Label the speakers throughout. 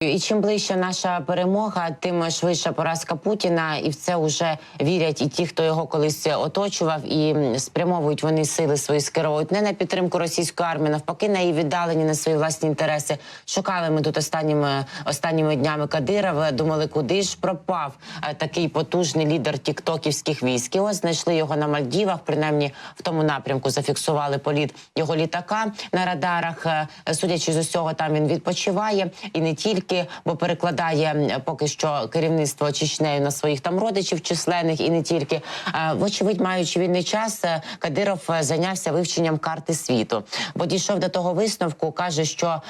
Speaker 1: І чим ближче наша перемога, тим швидша поразка Путіна, і в це вже вірять і ті, хто його колись оточував, і спрямовують вони сили свої скеровують не на підтримку російської армії, навпаки, на її віддалені на свої власні інтереси. Шукали ми тут останніми останніми днями Кадирова. Думали, куди ж пропав е, такий потужний лідер тіктоківських військ. І ось знайшли його на Мальдівах. Принаймні в тому напрямку зафіксували політ його літака на радарах. Е, Судячи з усього, там він відпочиває і не тільки, бо перекладає поки що керівництво Чечнею на своїх там родичів численних, і не тільки. Вочевидь, маючи вільний час, е, Кадиров е, зайнявся вивченням карти світу, бо дійшов до того висновку, каже, що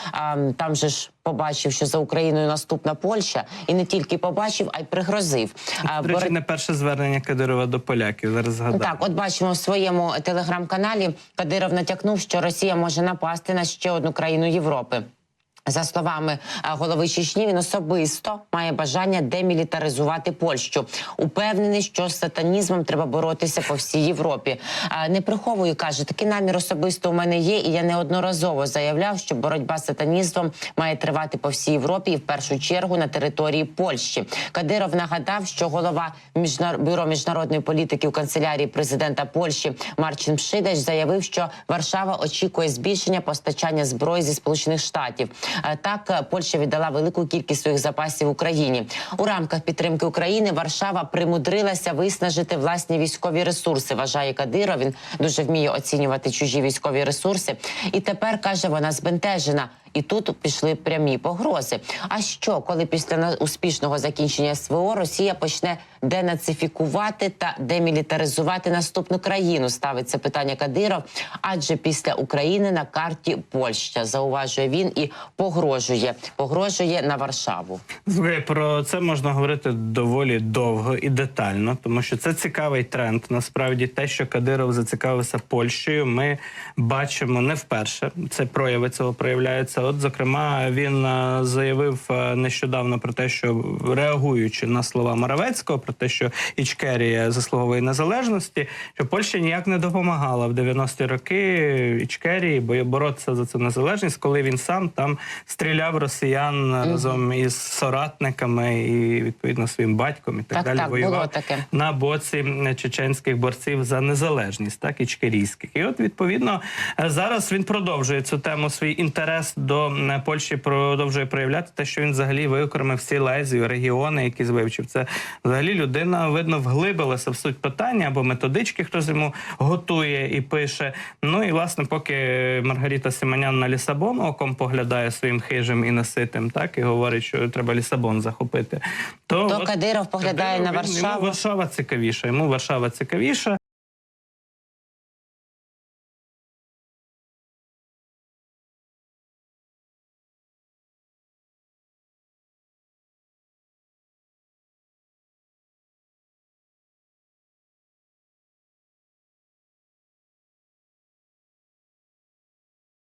Speaker 1: там же ж. Побачив, що за Україною наступна Польща, і не тільки побачив, а й пригрозив.
Speaker 2: До речі,
Speaker 1: Бор-
Speaker 2: не перше звернення Кадирова до поляків. Зараз згадаю.
Speaker 1: так, от бачимо в своєму телеграм-каналі. Кадиров натякнув, що Росія може напасти на ще одну країну Європи. За словами е, голови Чечні, він особисто має бажання демілітаризувати Польщу. Упевнений, що з сатанізмом треба боротися по всій Європі. Е, Не приховую, каже, такий намір особисто у мене є, і я неодноразово заявляв, що боротьба з сатанізмом має тривати по всій Європі і в першу чергу на території Польщі. Кадиров нагадав, що голова бюро міжнародної політики у канцелярії президента Польщі Марчин Пшидач заявив, що Варшава очікує збільшення постачання зброї зі сполучених штатів. Е, Так, е, Польща віддала велику кількість своїх запасів Україні у рамках підтримки України. Варшава примудрилася виснажити власні військові ресурси. Вважає Кадиров. Він дуже вміє оцінювати чужі військові ресурси. І тепер каже, вона збентежена. І тут пішли прямі погрози. А що, коли після успішного закінчення СВО Росія почне денацифікувати та демілітаризувати наступну країну? Ставиться питання Кадиров. Адже після України на карті Польща зауважує він і погрожує, погрожує на Варшаву.
Speaker 2: Про це можна говорити доволі довго і детально, тому що це цікавий тренд. Насправді, те, що Кадиров зацікавився Польщею, ми бачимо не вперше. Це прояви цього проявляються. От, зокрема, він е, заявив е, нещодавно про те, що реагуючи на слова Моравецького, про те, що Ічкерія заслуговує незалежності, що Польща ніяк не допомагала в 90-ті роки Ічкерії, бо боротися за цю незалежність, коли він сам там стріляв росіян разом із соратниками і відповідно своїм батьком і так,
Speaker 1: Так,
Speaker 2: далі
Speaker 1: так,
Speaker 2: воював
Speaker 1: таке.
Speaker 2: на боці чеченських борців за незалежність, так і чкерійських. І от відповідно е, зараз він продовжує цю тему. Свій інтерес до е, Польщі продовжує проявляти те, що він взагалі виокремив всі лезію, регіони, які вивчив. Це взагалі людина видно вглибилася в суть питання або методички, хтось йому готує і пише. Ну і власне, поки Маргарита Симонян на Лісабон оком поглядає своїм хижим і наситим, так і говорить, що треба Лісабон захопити. То,
Speaker 1: То
Speaker 2: от
Speaker 1: Кадиров поглядає на
Speaker 2: Кадиров, він-
Speaker 1: Варшаву.
Speaker 2: Йому Варшава цікавіша. Йому Варшава цікавіша.